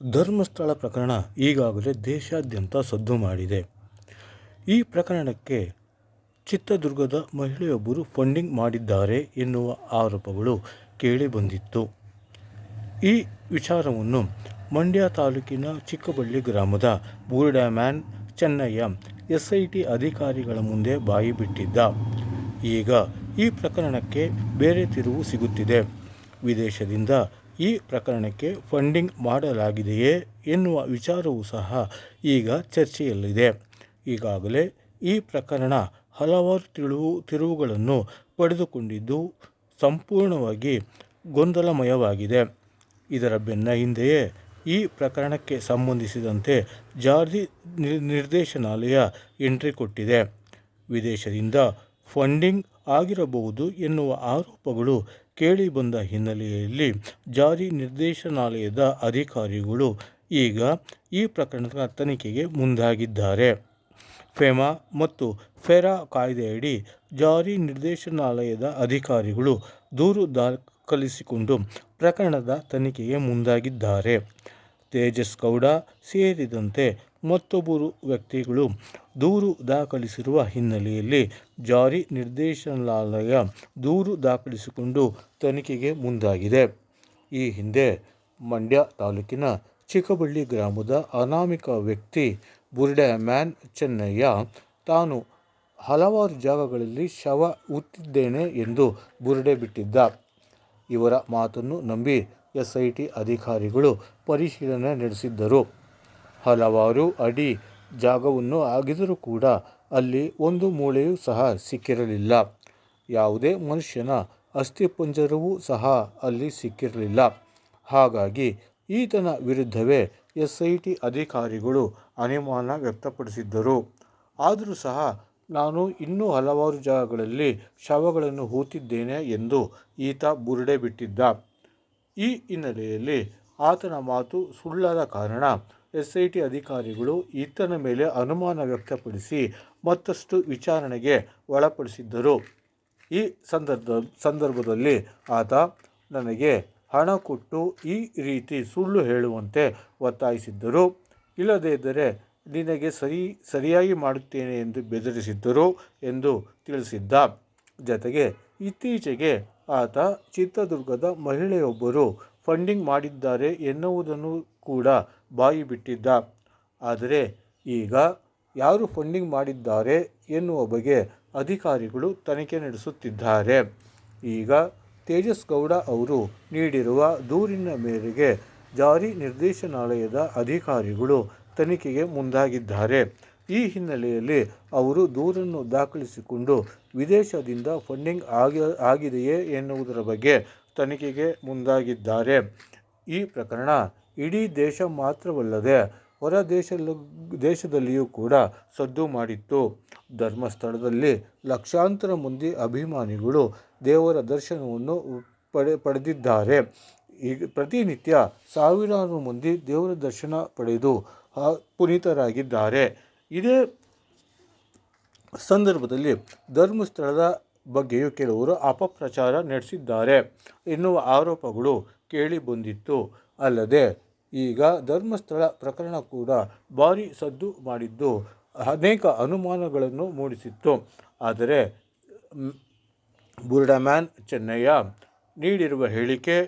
ಧರ್ಮಸ್ಥಳ ಪ್ರಕರಣ ಈಗಾಗಲೇ ದೇಶಾದ್ಯಂತ ಸದ್ದು ಮಾಡಿದೆ. ಈ ಪ್ರಕರಣಕ್ಕೆ ಚಿತ್ರದುರ್ಗದ ಮಹಿಳೆಯೊಬ್ಬರು ಫಂಡಿಂಗ್ ಮಾಡಿದ್ದಾರೆ ಎನ್ನುವ ಆರೋಪಗಳು ಕೇಳಿಬಂದಿತ್ತು. ಈ ವಿಚಾರವನ್ನು ಮಂಡ್ಯ ತಾಲೂಕಿನ ಚಿಕ್ಕಬಳ್ಳಿ ಗ್ರಾಮದ ಬೂರ್ಡ್ಯಾಮ್ಯಾನ್ ಚೆನ್ನಯ್ಯ ಎಸ್ ಐ ಟಿ ಅಧಿಕಾರಿಗಳ ಮುಂದೆ ಬಾಯಿ ಬಿಟ್ಟಿದ್ದ. ಈಗ ಈ ಪ್ರಕರಣಕ್ಕೆ ಬೇರೆ ತಿರುವು ಸಿಗುತ್ತಿದೆ. ವಿದೇಶದಿಂದ ಈ ಪ್ರಕರಣಕ್ಕೆ ಫಂಡಿಂಗ್ ಮಾಡಲಾಗಿದೆಯೇ ಎನ್ನುವ ವಿಚಾರವೂ ಸಹ ಈಗ ಚರ್ಚೆಯಲ್ಲಿದೆ. ಈಗಾಗಲೇ ಈ ಪ್ರಕರಣ ಹಲವಾರು ತಿಳುವು, ತಿರುವುಗಳನ್ನು ಪಡೆದುಕೊಂಡಿದ್ದು ಸಂಪೂರ್ಣವಾಗಿ ಗೊಂದಲಮಯವಾಗಿದೆ. ಇದರ ಬೆನ್ನ ಹಿಂದೆಯೇ ಈ ಪ್ರಕರಣಕ್ಕೆ ಸಂಬಂಧಿಸಿದಂತೆ ಜಾರಿ ನಿರ್ದೇಶನಾಲಯ ಎಂಟ್ರಿ ಕೊಟ್ಟಿದೆ. ವಿದೇಶದಿಂದ ಫಂಡಿಂಗ್ ಆಗಿರಬಹುದು ಎನ್ನುವ ಆರೋಪಗಳು ಕೇಳಿಬಂದ ಹಿನ್ನೆಲೆಯಲ್ಲಿ ಜಾರಿ ನಿರ್ದೇಶನಾಲಯದ ಅಧಿಕಾರಿಗಳು ಈಗ ಈ ಪ್ರಕರಣದ ತನಿಖೆಗೆ ಮುಂದಾಗಿದ್ದಾರೆ. ಫೆಮಾ ಮತ್ತು ಫೆರಾ ಕಾಯ್ದೆಯಡಿ ಜಾರಿ ನಿರ್ದೇಶನಾಲಯದ ಅಧಿಕಾರಿಗಳು ದೂರು ದಾಖಲಿಸಿಕೊಂಡು ಪ್ರಕರಣದ ತನಿಖೆಗೆ ಮುಂದಾಗಿದ್ದಾರೆ. ತೇಜಸ್ ಗೌಡ ಸೇರಿದಂತೆ ಮತ್ತೊಬ್ಬರು ವ್ಯಕ್ತಿಗಳು ದೂರು ದಾಖಲಿಸಿರುವ ಹಿನ್ನೆಲೆಯಲ್ಲಿ ಜಾರಿ ನಿರ್ದೇಶನಾಲಯ ದೂರು ದಾಖಲಿಸಿಕೊಂಡು ತನಿಖೆಗೆ ಮುಂದಾಗಿದೆ. ಈ ಹಿಂದೆ ಮಂಡ್ಯ ತಾಲೂಕಿನ ಚಿಕ್ಕಬಳ್ಳಿ ಗ್ರಾಮದ ಅನಾಮಿಕ ವ್ಯಕ್ತಿ ಬುರ್ಡೆ ಮ್ಯಾನ್ ಚೆನ್ನಯ್ಯ, ತಾನು ಹಲವಾರು ಜಾಗಗಳಲ್ಲಿ ಶವ ಹುತ್ತಿದ್ದೇನೆ ಎಂದು ಬುರುಡೆ ಬಿಟ್ಟಿದ್ದ. ಇವರ ಮಾತನ್ನು ನಂಬಿ ಎಸ್ಐಟಿ ಅಧಿಕಾರಿಗಳು ಪರಿಶೀಲನೆ ನಡೆಸಿದ್ದರು. ಹಲವಾರು ಅಡಿ ಜಾಗವನ್ನು ಆಗಿದರೂ ಕೂಡ ಅಲ್ಲಿ ಒಂದು ಮೂಳೆಯೂ ಸಹ ಸಿಕ್ಕಿರಲಿಲ್ಲ. ಯಾವುದೇ ಮನುಷ್ಯನ ಅಸ್ಥಿಪಂಜರವೂ ಸಹ ಅಲ್ಲಿ ಸಿಕ್ಕಿರಲಿಲ್ಲ. ಹಾಗಾಗಿ ಈತನ ವಿರುದ್ಧವೇ ಎಸ್ ಐ ಟಿ ಅಧಿಕಾರಿಗಳು ಅನುಮಾನ ವ್ಯಕ್ತಪಡಿಸಿದ್ದರು. ಆದರೂ ಸಹ ನಾನು ಇನ್ನೂ ಹಲವಾರು ಜಾಗಗಳಲ್ಲಿ ಶವಗಳನ್ನು ಹೂತಿದ್ದೇನೆ ಎಂದು ಈತ ಬುರುಡೆ ಬಿಟ್ಟಿದ್ದ. ಈ ಹಿನ್ನೆಲೆಯಲ್ಲಿ ಆತನ ಮಾತು ಸುಳ್ಳಾದ ಕಾರಣ ಎಸ್ ಐ ಟಿ ಅಧಿಕಾರಿಗಳು ಈತನ ಮೇಲೆ ಅನುಮಾನ ವ್ಯಕ್ತಪಡಿಸಿ ಮತ್ತಷ್ಟು ವಿಚಾರಣೆಗೆ ಒಳಪಡಿಸಿದ್ದರು. ಈ ಸಂದರ್ಭ, ಸಂದರ್ಭದಲ್ಲಿ ಆತ, ನನಗೆ ಹಣ ಕೊಟ್ಟು ಈ ರೀತಿ ಸುಳ್ಳು ಹೇಳುವಂತೆ ಒತ್ತಾಯಿಸಿದ್ದರು. ಇಲ್ಲದೇ ಇದ್ದರೆ ನಿನಗೆ ಸರಿ, ಸರಿಯಾಗಿ ಮಾಡುತ್ತೇನೆ ಎಂದು ಬೆದರಿಸಿದ್ದರು ಎಂದು ತಿಳಿಸಿದ್ದ. ಜತೆಗೆ ಇತ್ತೀಚೆಗೆ ಆತ ಚಿತ್ರದುರ್ಗದ ಮಹಿಳೆಯೊಬ್ಬರು ಫಂಡಿಂಗ್ ಮಾಡಿದ್ದಾರೆ ಎನ್ನುವುದನ್ನು ಕೂಡ ಬಾಯಿ ಬಿಟ್ಟಿದ್ದ. ಆದರೆ ಈಗ ಯಾರು ಫಂಡಿಂಗ್ ಮಾಡಿದ್ದಾರೆ ಎನ್ನುವ ಬಗ್ಗೆ ಅಧಿಕಾರಿಗಳು ತನಿಖೆ ನಡೆಸುತ್ತಿದ್ದಾರೆ. ಈಗ ತೇಜಸ್ ಗೌಡ ಅವರು ನೀಡಿರುವ ದೂರಿನ ಮೇರೆಗೆ ಜಾರಿ ನಿರ್ದೇಶನಾಲಯದ ಅಧಿಕಾರಿಗಳು ತನಿಖೆಗೆ ಮುಂದಾಗಿದ್ದಾರೆ. ಈ ಹಿನ್ನೆಲೆಯಲ್ಲಿ ಅವರು ದೂರನ್ನು ದಾಖಲಿಸಿಕೊಂಡು ವಿದೇಶದಿಂದ ಫಂಡಿಂಗ್ ಆಗಿ, ಆಗಿದೆಯೇ ಎನ್ನುವುದರ ಬಗ್ಗೆ ತನಿಖೆಗೆ ಮುಂದಾಗಿದ್ದಾರೆ. ಈ ಪ್ರಕರಣ ಇಡೀ ದೇಶ ಮಾತ್ರವಲ್ಲದೆ ಹೊರ ದೇಶ ದೇಶದಲ್ಲಿಯೂ ಕೂಡ ಸದ್ದು ಮಾಡಿತ್ತು. ಧರ್ಮಸ್ಥಳದಲ್ಲಿ ಲಕ್ಷಾಂತರ ಮಂದಿ ಅಭಿಮಾನಿಗಳು ದೇವರ ದರ್ಶನವನ್ನು ಪಡೆ, ಪಡೆದಿದ್ದಾರೆ. ಈಗ ಪ್ರತಿನಿತ್ಯ ಸಾವಿರಾರು ಮಂದಿ ದೇವರ ದರ್ಶನ ಪಡೆದು ಪುನೀತರಾಗಿದ್ದಾರೆ. ಇದೇ ಸಂದರ್ಭದಲ್ಲಿ ಧರ್ಮಸ್ಥಳದ ಬಗ್ಗೆಯೂ ಕೆಲವರು ಅಪಪ್ರಚಾರ ನಡೆಸಿದ್ದಾರೆ ಎನ್ನುವ ಆರೋಪಗಳು ಕೇಳಿ ಬಂದಿತ್ತು. ಅಲ್ಲದೆ ಈಗ ಧರ್ಮಸ್ಥಳ ಪ್ರಕರಣ ಕೂಡ ಭಾರಿ ಸದ್ದು ಮಾಡಿದ್ದು. ಅನೇಕ ಅನುಮಾನಗಳನ್ನು ಮೂಡಿಸಿತ್ತು. ಆದರೆ ಬುರ್ಡಮ್ಯಾನ್ ಚೆನ್ನಯ್ಯ ನೀಡಿರುವ ಹೇಳಿಕೆ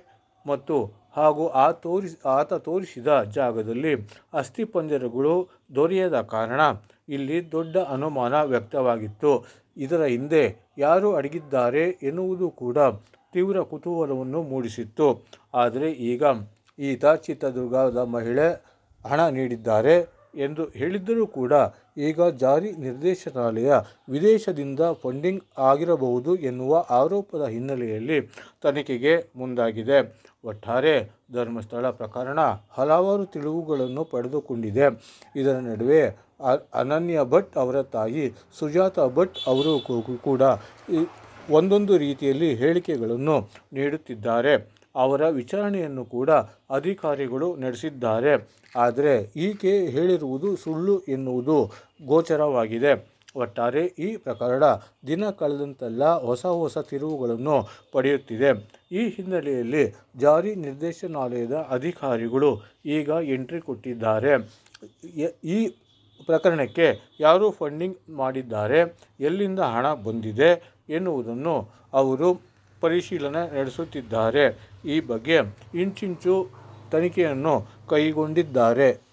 ಮತ್ತು ಹಾಗೂ ಆ ತೋರಿಸಿ, ಆತ ತೋರಿಸಿದ ಜಾಗದಲ್ಲಿ ಅಸ್ಥಿಪಂಜರಗಳು ದೊರೆಯದ ಕಾರಣ ಇಲ್ಲಿ ದೊಡ್ಡ ಅನುಮಾನ ವ್ಯಕ್ತವಾಗಿತ್ತು. ಇದರ ಹಿಂದೆ ಯಾರು ಅಡಗಿದ್ದಾರೆ ಎನ್ನುವುದು ಕೂಡ ತೀವ್ರ ಕುತೂಹಲವನ್ನು ಮೂಡಿಸಿತ್ತು. ಆದರೆ ಈಗ ಈತ ಚಿತ್ರದುರ್ಗದ ಮಹಿಳೆ ಹಣ ನೀಡಿದ್ದಾರೆ ಎಂದು ಹೇಳಿದ್ದರೂ ಕೂಡ ಈಗ ಜಾರಿ ನಿರ್ದೇಶನಾಲಯ ವಿದೇಶದಿಂದ ಫಂಡಿಂಗ್ ಆಗಿರಬಹುದು ಎನ್ನುವ ಆರೋಪದ ಹಿನ್ನೆಲೆಯಲ್ಲಿ ತನಿಖೆಗೆ ಮುಂದಾಗಿದೆ. ಒಟ್ಟಾರೆ ಧರ್ಮಸ್ಥಳ ಪ್ರಕರಣ ಹಲವಾರು ತಿಳುವುಗಳನ್ನು ಪಡೆದುಕೊಂಡಿದೆ. ಇದರ ನಡುವೆ ಅನನ್ಯ ಭಟ್ ಅವರ ತಾಯಿ ಸುಜಾತ ಭಟ್ ಅವರು ಕೂಡ ಒಂದೊಂದು ರೀತಿಯಲ್ಲಿ ಹೇಳಿಕೆಗಳನ್ನು ನೀಡುತ್ತಿದ್ದಾರೆ. ಅವರ ವಿಚಾರಣೆಯನ್ನು ಕೂಡ ಅಧಿಕಾರಿಗಳು ನಡೆಸಿದ್ದಾರೆ. ಆದರೆ ಈಕೆ ಹೇಳಿರುವುದು ಸುಳ್ಳು ಎನ್ನುವುದು ಗೋಚರವಾಗಿದೆ. ಒಟ್ಟಾರೆ ಈ ಪ್ರಕರಣ ದಿನ ಕಳೆದಂತೆಲ್ಲ ಹೊಸ ಹೊಸ ತಿರುವುಗಳನ್ನು ಪಡೆಯುತ್ತಿದೆ. ಈ ಹಿನ್ನೆಲೆಯಲ್ಲಿ ಜಾರಿ ನಿರ್ದೇಶನಾಲಯದ ಅಧಿಕಾರಿಗಳು ಈಗ ಎಂಟ್ರಿ ಕೊಟ್ಟಿದ್ದಾರೆ. ಈ ಪ್ರಕರಣಕ್ಕೆ ಯಾರು ಫಂಡಿಂಗ್ ಮಾಡಿದ್ದಾರೆ, ಎಲ್ಲಿಂದ ಹಣ ಬಂದಿದೆ ಎನ್ನುವುದನ್ನು ಅವರು ಪರಿಶೀಲನೆ ನಡೆಸುತ್ತಿದ್ದಾರೆ. ಈ ಬಗ್ಗೆ ಇಂಚಿಂಚು ತನಿಖೆಯನ್ನು ಕೈಗೊಂಡಿದ್ದಾರೆ.